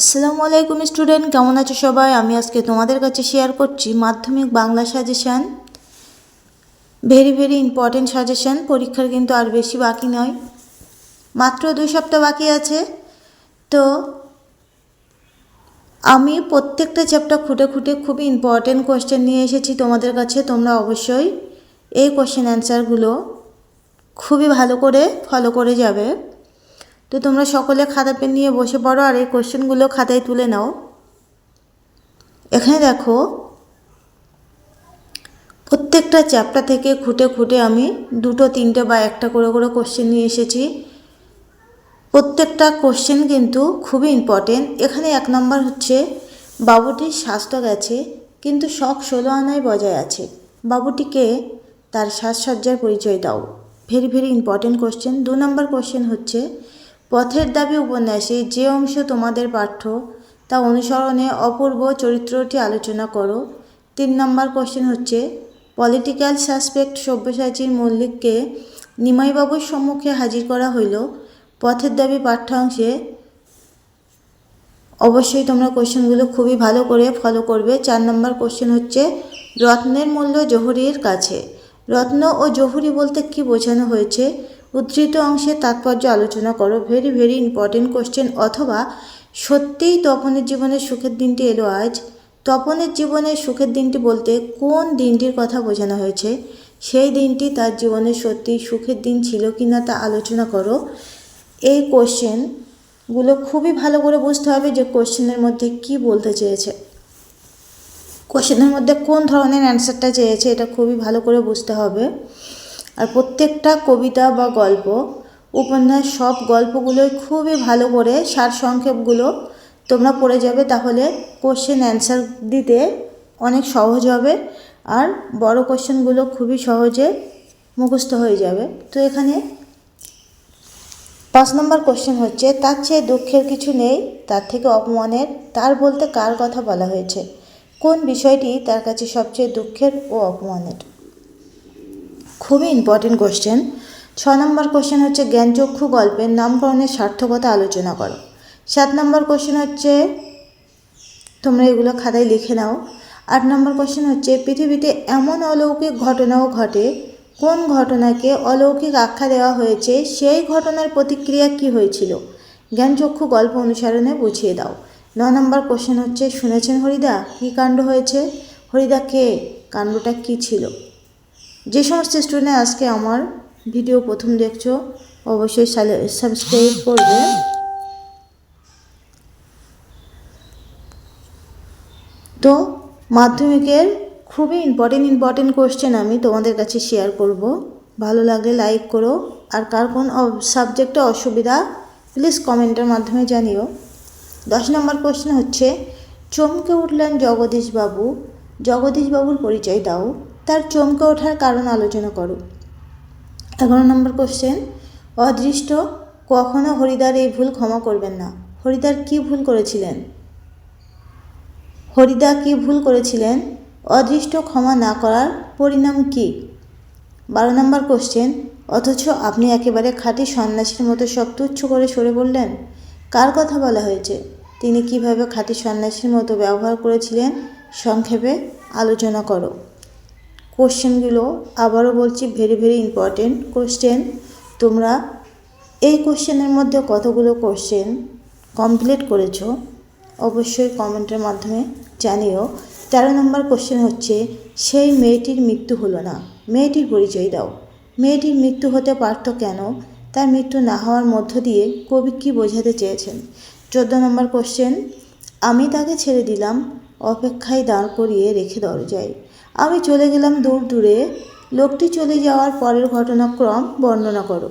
আসসালামু আলাইকুম স্টুডেন্ট, কেমন আছো সবাই? আমি আজকে তোমাদের কাছে শেয়ার করছি Madhyamik Bangla suggestion very very important suggestion পরীক্ষার কিন্তু আর বেশি বাকি নয়। মাত্র দুই সপ্তাহ বাকি আছে। তো আমি প্রত্যেকটা চ্যাপ্টার খুঁটে খুঁটে খুবই ইম্পর্টেন্ট কোয়েশ্চেন নিয়ে এসেছি তোমাদের কাছে, তোমরা অবশ্যই এই কোয়েশ্চেন অ্যান্সারগুলো খুবই ভালো করে ফলো করে যাবে। তো তোমরা সকলে খাতা পেন নিয়ে বসে পড়ো আর এই কোশ্চেনগুলো খাতায় তুলে নাও। এখানে দেখো, প্রত্যেকটা চ্যাপ্টার থেকে খুঁটে খুঁটে আমি দুটো, তিনটে বা একটা করে করে কোশ্চেন নিয়ে এসেছি। প্রত্যেকটা কোশ্চেন কিন্তু খুবই ইম্পর্টেন্ট এখানে এক নম্বর হচ্ছে, বাবুটির স্বাস্থ্য গেছে, কিন্তু শখ ষোলো আনায় বজায় আছে। বাবুটিকে তার সাজসজ্জার পরিচয় দাও। ভেরি ভেরি ইম্পর্টেন্ট কোশ্চেন দু নম্বর কোশ্চেন হচ্ছে পথের দাবি উপন্যাসে যে অংশ তোমাদের পাঠ্য, তা অনুসরণে অপূর্ব চরিত্রটি আলোচনা করো। তিন নম্বর কোশ্চেন হচ্ছে পলিটিক্যাল সাসপেক্ট সব্যসাচীর মল্লিককে নিমাইবাবুর সম্মুখে হাজির করা হইল। পথের দাবি পাঠ্যাংশে অবশ্যই তোমরা কোশ্চেনগুলো খুবই ভালো করে ফলো করবে। চার নম্বর কোশ্চেন হচ্ছে, রত্নের মূল্য জহুরির কাছে। রত্ন ও জহুরি বলতে কি বোঝানো হয়েছে? উদ্ধৃত অংশের তাৎপর্য আলোচনা করো। ভেরি ভেরি ইম্পর্টেন্ট কোশ্চেন অথবা, সত্যিই তপনের জীবনের সুখের দিনটি এলো আজ? তপনের জীবনের সুখের দিনটি বলতে কোন দিনটির কথা বোঝানো হয়েছে? সেই দিনটি তার জীবনের সত্যিই সুখের দিন ছিল কি না তা আলোচনা করো। এই কোশ্চেনগুলো খুবই ভালো করে বুঝতে হবে যে কোশ্চেনের মধ্যে কি বলতে চেয়েছে। কোশ্চেনের মধ্যে কোন ধরনের অ্যান্সারটা চেয়েছে, এটা খুবই ভালো করে বুঝতে হবে। আর প্রত্যেকটা কবিতা বা গল্প, উপন্যাস সব গল্পগুলোই খুবই ভালো করে সারসংক্ষেপগুলো তোমরা পড়ে যাবে, তাহলে কোশ্চেন অ্যান্সার দিতে অনেক সহজ হবে আর বড় কোশ্চেনগুলো খুবই সহজে মুখস্থ হয়ে যাবে। তো এখানে পাঁচ নম্বর কোশ্চেন হচ্ছে, তার চেয়ে দুঃখের কিছু নেই, তার থেকে অপমানের, তার বলতে কার কথা বলা হয়েছে? কোন বিষয়টি তার কাছে সবচেয়ে দুঃখের ও অপমানের? খুবই ইম্পর্টেন্ট কোশ্চেন ছ নম্বর কোশ্চেন হচ্ছে জ্ঞানচক্ষু গল্পের নামকরণের সার্থকতা আলোচনা করো। সাত নম্বর কোশ্চেন হচ্ছে, তোমরা এগুলো খাতায় লিখে নাও। আট নম্বর কোশ্চেন হচ্ছে, পৃথিবীতে এমন অলৌকিক ঘটনাও ঘটে, কোন ঘটনাকে অলৌকিক আখ্যা দেওয়া হয়েছে, সেই ঘটনার প্রতিক্রিয়া কি হয়েছিল? জ্ঞানচক্ষু গল্প অনুসরণে বুঝিয়ে দাও। ন নম্বর কোশ্চেন হচ্ছে, শুনেছেন হরিদা? কী কাণ্ড হয়েছে? হরিদা কে? কাণ্ডটা কী ছিল? যে সমস্ত স্টুডেন্ট আজকে আমার ভিডিও প্রথম দেখছ, অবশ্যই সাবস্ক্রাইব করবে। তো মাধ্যমিকের খুবই ইম্পর্টেন্ট ইম্পর্টেন্ট কোশ্চেন আমি তোমাদের কাছে শেয়ার করব। ভালো লাগলে লাইক করো। আর কার কোন সাবজেক্টে অসুবিধা প্লিজ কমেন্টের মাধ্যমে জানিও। দশ নম্বর কোশ্চেন হচ্ছে, চমকে উঠলেন জগদীশবাবু। জগদীশবাবুর পরিচয় দাও। তার চমকে ওঠার কারণ আলোচনা করো। এগারো নম্বর কোশ্চেন অদৃষ্ট কখনো হরিদার এই ভুল ক্ষমা করবেন না। হরিদার কি ভুল করেছিলেন? হরিদা কি ভুল করেছিলেন? অদৃষ্ট ক্ষমা না করার পরিণাম কি? বারো নম্বর কোশ্চেন অথচ আপনি একেবারে খাঁটি সন্ন্যাসীর মতো সব তুচ্ছ করে সরে বললেন। কার কথা বলা হয়েছে? তিনি কীভাবে খাঁটি সন্ন্যাসীর মতো ব্যবহার করেছিলেন? সংক্ষেপে আলোচনা করো। কোশ্চেনগুলো আবারও বলছি ভেরি ভেরি ইম্পর্টেন্ট কোশ্চেন। তোমরা এই কোশ্চেনের মধ্যে কতগুলো কোশ্চেন কমপ্লিট করেছ, অবশ্যই কমেন্টের মাধ্যমে জানিও। তেরো নম্বর কোশ্চেন হচ্ছে, সেই মেয়েটির মৃত্যু হলো না। মেয়েটির পরিচয় দাও। মেয়েটির মৃত্যু হতে পারত কেন? তার মৃত্যু না হওয়ার মধ্য দিয়ে কবি কী বোঝাতে চেয়েছেন? চোদ্দ নম্বর কোশ্চেন, আমি তাকে ছেড়ে দিলাম অপেক্ষায় দাঁড় করিয়ে রেখে দরজায়। আমি চলে গেলাম দূর দূরে। লোকটি চলে যাওয়ার পরের ঘটনাক্রম বর্ণনা করো।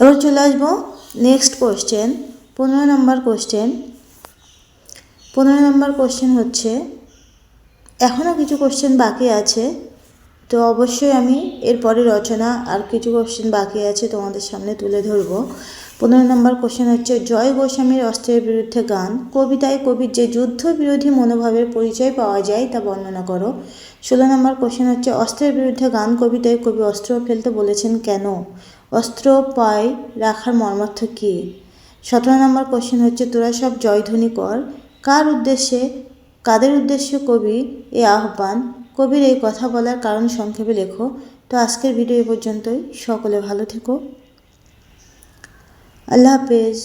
এবার চলে আসব নেক্সট কোশ্চেন পনেরো নম্বর কোশ্চেন পনেরো নম্বর কোশ্চেন হচ্ছে এখনও কিছু কোশ্চেন বাকি আছে, তো অবশ্যই আমি এরপরে রচনা আর কিছু কোশ্চেন বাকি আছে তোমাদের সামনে তুলে ধরবো। পনেরো নম্বর কোশ্চেন হচ্ছে, জয় গোস্বামীর অস্ত্রের বিরুদ্ধে গান। কবিতায় কবির যে যুদ্ধ বিরোধী মনোভাবের পরিচয় পাওয়া যায় তা বর্ণনা করো। ষোলো নম্বর কোশ্চেন হচ্ছে, অস্ত্রের বিরুদ্ধে গান, কবিতায় কবি অস্ত্র ফেলতে বলেছেন কেন? অস্ত্র পায় রাখার মর্মার্থ কী? সতেরো নম্বর কোশ্চেন হচ্ছে, তোরা সব জয়ধ্বনি কর। কার উদ্দেশ্যে, কাদের উদ্দেশ্যে কবি এই আহ্বান? কবির এই কথা বলার কারণ সংক্ষেপে লেখো। তো আজকের ভিডিও এ পর্যন্তই। সকলে ভালো থেকো। আল্লাহ হাফেজ।